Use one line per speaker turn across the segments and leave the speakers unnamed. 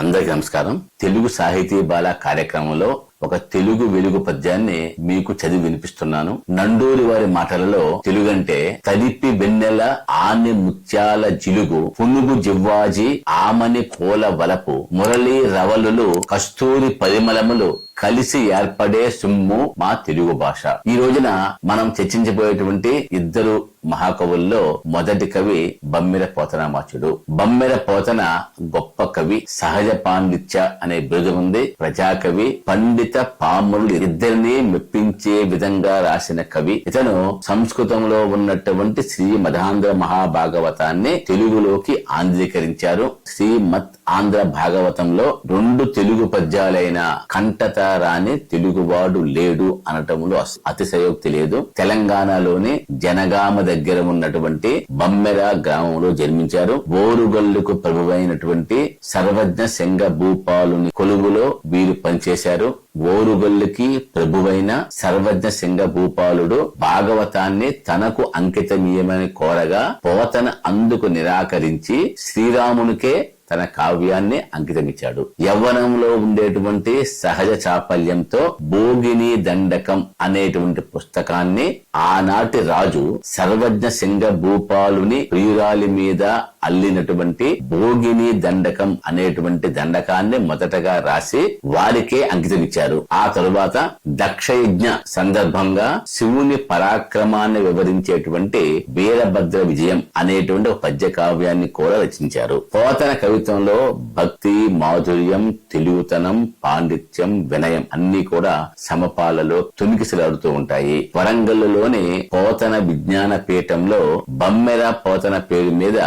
అందరికీ నమస్కారం. తెలుగు సాహితీ బాల కార్యక్రమంలో ఒక తెలుగు వెలుగు పద్యాన్ని మీకు చదివి వినిపిస్తున్నాను. నండూరి వారి మాటలలో తెలుగంటే తలిపి వెన్నెల ఆని ముత్యాల జిలుగు పునుగు జివ్వాజి ఆమని కోల వలపు మురళి రవలులు కస్తూరి పరిమళములు కలిసి ఏర్పడే సుమ్ము మా తెలుగు భాష. ఈ రోజున మనం చర్చించబోయేటువంటి ఇద్దరు మహాకవుల్లో మొదటి కవి బమ్మిర పోతనామాచుడు. బమ్మిర పోతన గొప్ప కవి సహజ పాండిత్య అనే బిరుదు ఉంది. ప్రజాకవి పండిత పాములు ఇద్దరిని మెప్పించే విధంగా రాసిన కవి. ఇతను సంస్కృతంలో ఉన్నటువంటి శ్రీ మధాంధ్ర మహాభాగవతాన్ని తెలుగులోకి ఆంధ్రీకరించారు. శ్రీమత్ ఆంధ్ర భాగవతంలో రెండు తెలుగు పద్యాలైన కంటతారాని తెలుగువాడు లేడు అనటంలో అతిశయోక్తి లేదు. తెలంగాణలోని జనగామ దగ్గర ఉన్నటువంటి బమ్మెర గ్రామంలో జన్మించారు. బోరుగల్లుకు ప్రభువైనటువంటి సర్వజ్ఞ శంగ భూపాలుని కొలువులో వీరు పనిచేశారు. ఓరుగల్లుకి ప్రభువైన సర్వజ్ఞ సింగ భూపాలుడు భాగవతాన్ని తనకు అంకితమీయమని కోరగా పోతన అందుకు నిరాకరించి శ్రీరామునికే తన కావ్యాన్ని అంకితమిచ్చాడు. యవ్వనంలో ఉండేటువంటి సహజ చాపల్యంతో భోగిని దండకం అనేటువంటి పుస్తకాన్ని ఆనాటి రాజు సర్వజ్ఞ సింగ భూపాలుని ప్రియురాలి మీద అల్లినటువంటి భోగిని దండకం అనేటువంటి దండకాన్ని మొదటగా రాసి వారికే అంకితమిచ్చారు. ఆ తరువాత దక్షయజ్ఞ సందర్భంగా శివుని పరాక్రమాన్ని వివరించేటువంటి వీరభద్ర విజయం అనేటువంటి ఒక పద్య కావ్యాన్ని కూడా రచించారు. పోతన కవిత్వంలో భక్తి మాధుర్యం తెలుగుతనం పాండిత్యం వినయం అన్ని కూడా సమపాలలో తునికిసలాడుతూ ఉంటాయి. వరంగల్లులోని పోతన విజ్ఞాన పీఠంలో బమ్మెర పోతన పేరు మీద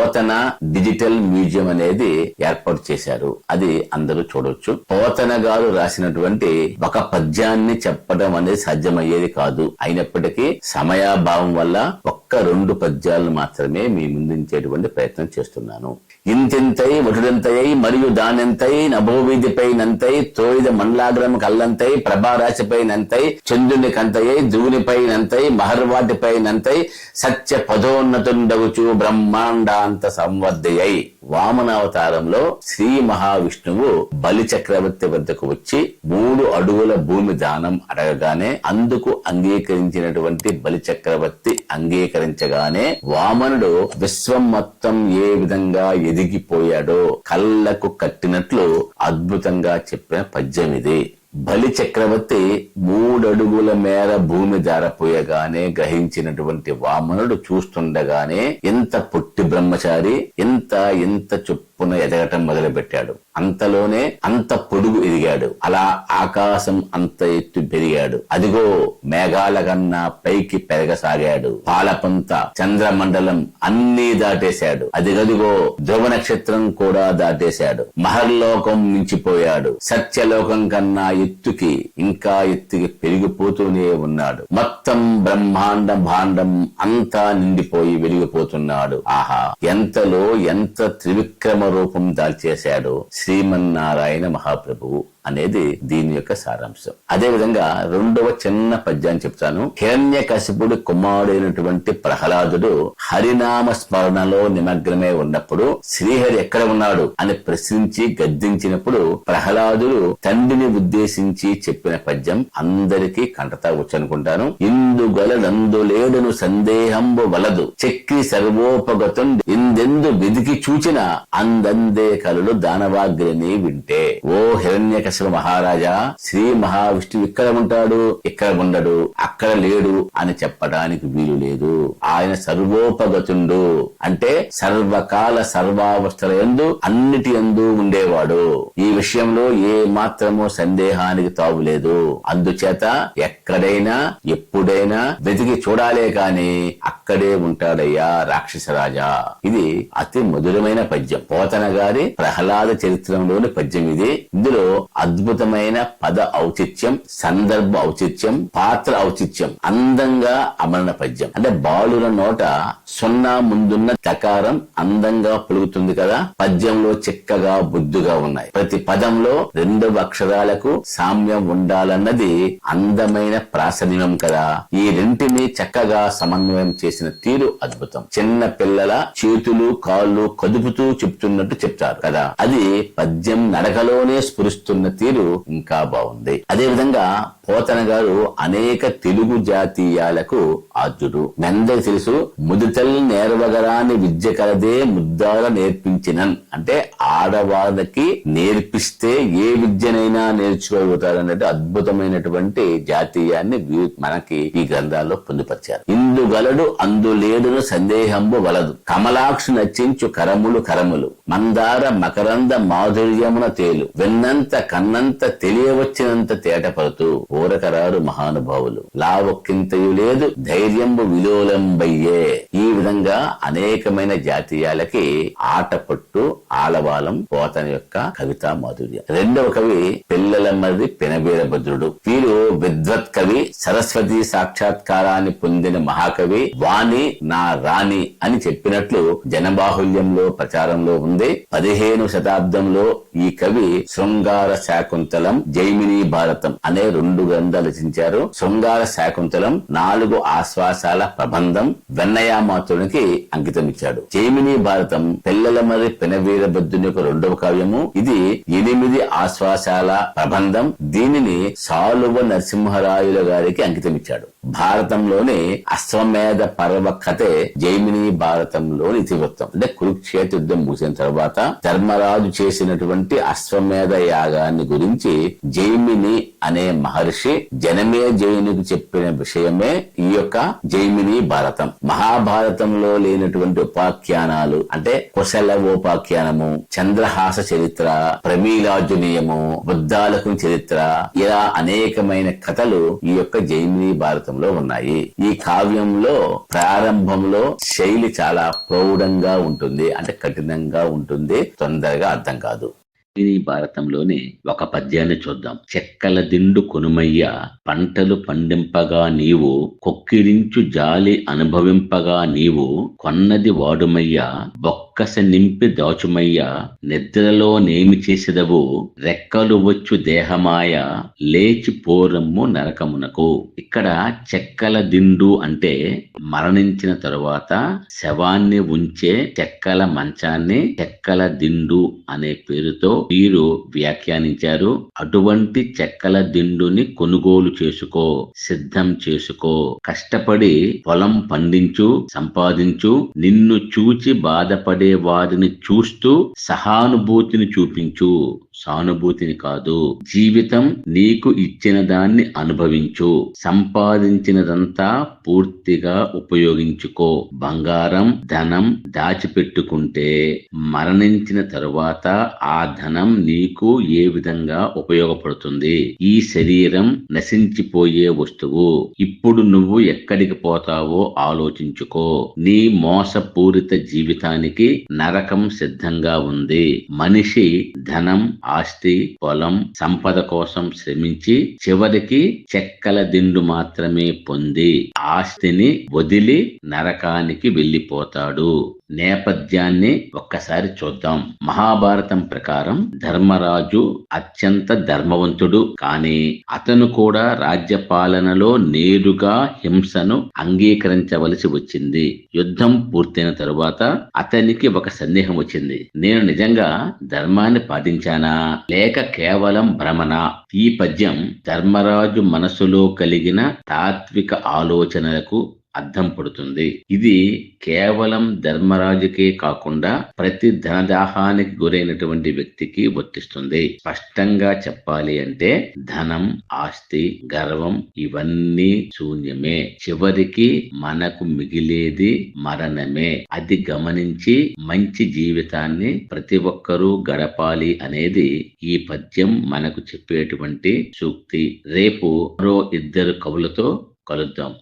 పోతన డిజిటల్ మ్యూజియం అనేది ఏర్పాటు చేశారు. అది అందరూ చూడొచ్చు. పోతన గారు రాసినటువంటి ఒక పద్యాన్ని చెప్పడం అనేది సాధ్యమయ్యేది కాదు. అయినప్పటికీ సమయాభావం వల్ల ఒక్క రెండు పద్యాలను మాత్రమే మీ ముందుంచేటువంటి ప్రయత్నం చేస్తున్నాను. ఇంతింతై వటుడంతై మరియు దానెంతై నభోవీధిపై నంతై తోయిద మండలాగ్రం కల్లంతై ప్రభారాశిపై నంతై చంద్రుని కంతయై ధూనిపై నంతై మహర్వాటిపై నంతై సత్య పదోన్నతుండగుచు బ్రహ్మాండాంత సంవర్ధయై. వామనావతారంలో శ్రీ మహావిష్ణువు బలి చక్రవర్తి వద్దకు వచ్చి మూడు అడుగుల భూమి దానం అడగగానే అందుకు అంగీకరించినటువంటి బలి చక్రవర్తి అంగీకరించగానే వామనుడు విశ్వం మొత్తం ఏ విధంగా ఎదిగిపోయాడో కళ్ళకు కట్టినట్లు అద్భుతంగా చెప్పిన పద్యం ఇది బలి చక్రవర్తి మూడడుగుల మేర భూమి జారపోయగానే గ్రహించినటువంటి వామనుడు చూస్తుండగానే ఎంత పొట్టి బ్రహ్మచారి ఎంత ఎంత చొప్పున ఎదగటం మొదలు పెట్టాడు అంతలోనే అంత పొడుగు ఎదిగాడు. అలా ఆకాశం అంత ఎత్తు పెరిగాడు. అదిగో మేఘాల కన్నా పైకి పెరగసాగాడు. పాలపంత చంద్రమండలం అన్నీ దాటేశాడు. అదిగదిగో ధ్రువ నక్షత్రం కూడా దాటేశాడు. మహర్లోకం మించిపోయాడు. సత్యలోకం కన్నా ఎత్తుకి ఇంకా ఎత్తుకి పెరిగిపోతూనే ఉన్నాడు. మొత్తం బ్రహ్మాండ భాండం అంతా నిండిపోయి వెలిగిపోతున్నాడు. ఆహా ఎంతలో ఎంత త్రివిక్రమ రూపం దాల్చేశాడు శ్రీమన్నారాయణ మహాప్రభువు. అనేది దీని యొక్క సారాంశం. అదే విధంగా రెండవ చిన్న పద్యాన్ని చెప్తాను. హిరణ్య కశిపుడు కుమారుడైనటువంటి ప్రహ్లాదుడు హరినామ స్మరణలో నిమగ్నమై ఉన్నప్పుడు శ్రీహరి ఎక్కడ ఉన్నాడు అని ప్రశ్నించి గద్దించినప్పుడు ప్రహ్లాదుడు తండ్రిని ఉద్దేశించి చెప్పిన పద్యం అందరికీ కంటతా వచ్చనుకుంటాను ఇందుగలడందు లేడును సందేహంబు వలదు. చెక్కి సర్వోపగతుండి. ఇందెందు వెదికి చూచిన అందందే కలలు దానవాగ్రిని వింటే. ఓ హిరణ్య మహారాజా శ్రీ మహావిష్ణువు ఇక్కడ ఉంటాడు? ఇక్కడ ఉండడు? అక్కడ లేడు అని చెప్పడానికి వీలు లేదు. ఆయన సర్వోపగతుండు. అంటే సర్వకాల సర్వావస్థల ఎందు అన్నిటి ఎందు ఉండేవాడు. ఈ విషయంలో ఏ మాత్రమూ సందేహానికి తావులేదు అందుచేత ఎక్కడైనా ఎప్పుడైనా వెతికి చూడాలే కాని అక్కడే ఉంటాడయ్యా రాక్షసరాజా ఇది అతి మధురమైన పద్యం. పోతన గారి ప్రహ్లాద చరిత్రంలోని పద్యం ఇది. ఇందులో అద్భుతమైన పద ఔచిత్యం సందర్భ ఔచిత్యం పాత్ర ఔచిత్యం అందంగా అమరణ పద్యం. అంటే బాలుల నోట సున్నా ముందున్న తకారం అందంగా పొలుగుతుంది కదా. పద్యంలో చిక్కగా బుద్దుగా ఉన్నాయి. ప్రతి పదంలో రెండు అక్షరాలకు సామ్యం ఉండాలన్నది అందమైన ప్రాసనీయం కదా. ఈ రెంటిని చక్కగా సమన్వయం చేసిన తీరు అద్భుతం. చిన్న పిల్లల చేతులు కాళ్ళు కదుపుతూ చెప్తున్నట్టు చెప్తారు కదా. అది పద్యం నడకలోనే స్ఫురిస్తున్న తీరు ఇంకా బాగుంది. అదే విధంగా పోతన గారు అనేక తెలుగు జాతీయాలకు ఆద్యుడు. మెందరికి తెలుసు ముదితల్ నేర్వగరాని విద్య కలదే ముద్దాల నేర్పించినన్. అంటే ఆడవాళ్ళకి నేర్పిస్తే ఏ విద్యనైనా నేర్చుకోగలుగుతారన్నట్టు అద్భుతమైనటువంటి జాతీయాన్ని మనకి ఈ గ్రంథాల్లో పొందుపరిచారు. ఇందు గలడు అందు లేడును సందేహంబు వలదు. కమలాక్షి నచ్చించు కరములు కరములు. మందార మకరంద మాధుర్యమున తేలు. వెన్నంత కన్నంత తెలియవచ్చినంత తేటపడుతూ ఊరకరారు మహానుభావులు. లావొక్కింతయు లేదు ధైర్యంబు విలోలంబయ్యే. ఈ విధంగా అనేకమైన జాతీయాలకి ఆట పట్టు ఆలవాలం పోతన యొక్క కవితా మాధుర్యం. రెండవ కవి పిల్లల మరిది పినవీరభద్రుడు వీరు విద్వత్ సరస్వతి సాక్షాత్కారాన్ని పొందిన మహాకవి వాణి నా రాణి అని చెప్పినట్లు జనబాహుల్యంలో ప్రచారంలో ఉంది. పదిహేను శతాబ్దంలో ఈ కవి శృంగార శాకుంతలం జైమిని భారతం అనే రెండు గ్రంథాలు రచించారు. శృంగార శాకుంతలం నాలుగు ఆశ్వాసాల ప్రబంధం వెన్నయామాతునికి అంకితమిచ్చాడు. జైమిని భారతం పిల్లల మరి పినవీరభద్రుని యొక్క రెండవ కావ్యము. ఇది ఎనిమిది ఆశ్వాసాల ప్రబంధం. దీనిని సాలువ నరసింహరాయుల గారికి అంకితం ఇచ్చాడు. భారతంలోని అశ్వమేధ పర్వ కథే జైమిని భారతంలోని ఇతివృత్తం అంటే కురుక్షేత్ర యుద్ధం ముగిసిన తర్వాత ధర్మరాజు చేసినటువంటి అశ్వమేధ యాగాన్ని గురించి జైమిని అనే మహర్షి జనమే జైనుకు చెప్పిన విషయమే ఈ యొక్క జైమిని భారతం. మహాభారతంలో లేనటువంటి ఉపాఖ్యానాలు అంటే కుశల ఉపాఖ్యానము చంద్రహాస చరిత్ర ప్రమీలాజునీయము బుద్ధాలకు చరిత్ర ఇలా అనేకమైన కథలు ఈ యొక్క జైమిని భారతం భారతంలో ఉన్నాయి. ఈ కావ్యంలో ప్రారంభంలో శైలి చాలా ప్రౌఢంగా ఉంటుంది. అంటే కఠినంగా ఉంటుంది. తొందరగా అర్థం కాదు. ఈ భారతంలోని ఒక పద్యాన్ని చూద్దాం. చెక్కల దిండు కొనుమయ్య పంటలు పండింపగా నీవు కొక్కిరించు జాలి అనుభవింపగా నీవు కొన్నది వాడుమయ్య కస నింపి దాచుమయ్య నిద్రలో నేమి చేసేదవు రెక్కలు వచ్చు దేహమాయ లేచి పోరమ్ము నరకమునకు. ఇక్కడ చెక్కల దిండు అంటే మరణించిన తరువాత శవాన్ని ఉంచే చెక్కల మంచాన్ని చెక్కల దిండు అనే పేరుతో వీరు వ్యాఖ్యానించారు. అటువంటి చెక్కల దిండుని కొనుగోలు చేసుకో సిద్ధం చేసుకో. కష్టపడి పొలం పండించు సంపాదించు నిన్ను చూచి బాధపడే వారిని చూస్తూ సహానుభూతిని చూపించు. సానుభూతిని కాదు జీవితం నీకు ఇచ్చిన దాన్ని అనుభవించు. సంపాదించినదంతా పూర్తిగా ఉపయోగించుకో. బంగారం ధనం దాచిపెట్టుకుంటే మరణించిన తరువాత ఆ ధనం నీకు ఏ విధంగా ఉపయోగపడుతుంది? ఈ శరీరం నశించిపోయే వస్తువు. ఇప్పుడు నువ్వు ఎక్కడికి పోతావో ఆలోచించుకో. నీ మోసపూరిత జీవితానికి నరకం సిద్ధంగా ఉంది. మనిషి ధనం ఆస్తి పొలం సంపద కోసం శ్రమించి చివరికి చెక్కల దిండు మాత్రమే పొంది ఆస్తిని వదిలి నరకానికి వెళ్ళిపోతాడు. నేపథ్యాన్ని ఒక్కసారి చూద్దాం. మహాభారతం ప్రకారం ధర్మరాజు అత్యంత ధర్మవంతుడు. కానీ అతను కూడా రాజ్య పాలనలో నేరుగా హింసను అంగీకరించవలసి వచ్చింది. యుద్ధం పూర్తయిన తరువాత అతనికి ఒక సందేహం వచ్చింది. నేను నిజంగా ధర్మాన్ని పాటించానా? లేక కేవలం భ్రమణ ఈ పద్యం ధర్మరాజు మనసులో కలిగిన తాత్విక ఆలోచనలకు అర్థం పడుతుంది. ఇది కేవలం ధర్మరాజుకే కాకుండా ప్రతి ధనదాహానికి గురైనటువంటి వ్యక్తికి వర్తిస్తుంది. స్పష్టంగా చెప్పాలి అంటే ధనం ఆస్తి గర్వం ఇవన్నీ శూన్యమే. చివరికి మనకు మిగిలేది మరణమే. అది గమనించి మంచి జీవితాన్ని ప్రతి ఒక్కరూ గడపాలి అనేది ఈ పద్యం మనకు చెప్పేటువంటి సూక్తి. రేపు మరో ఇద్దరు కవులతో కలుద్దాం.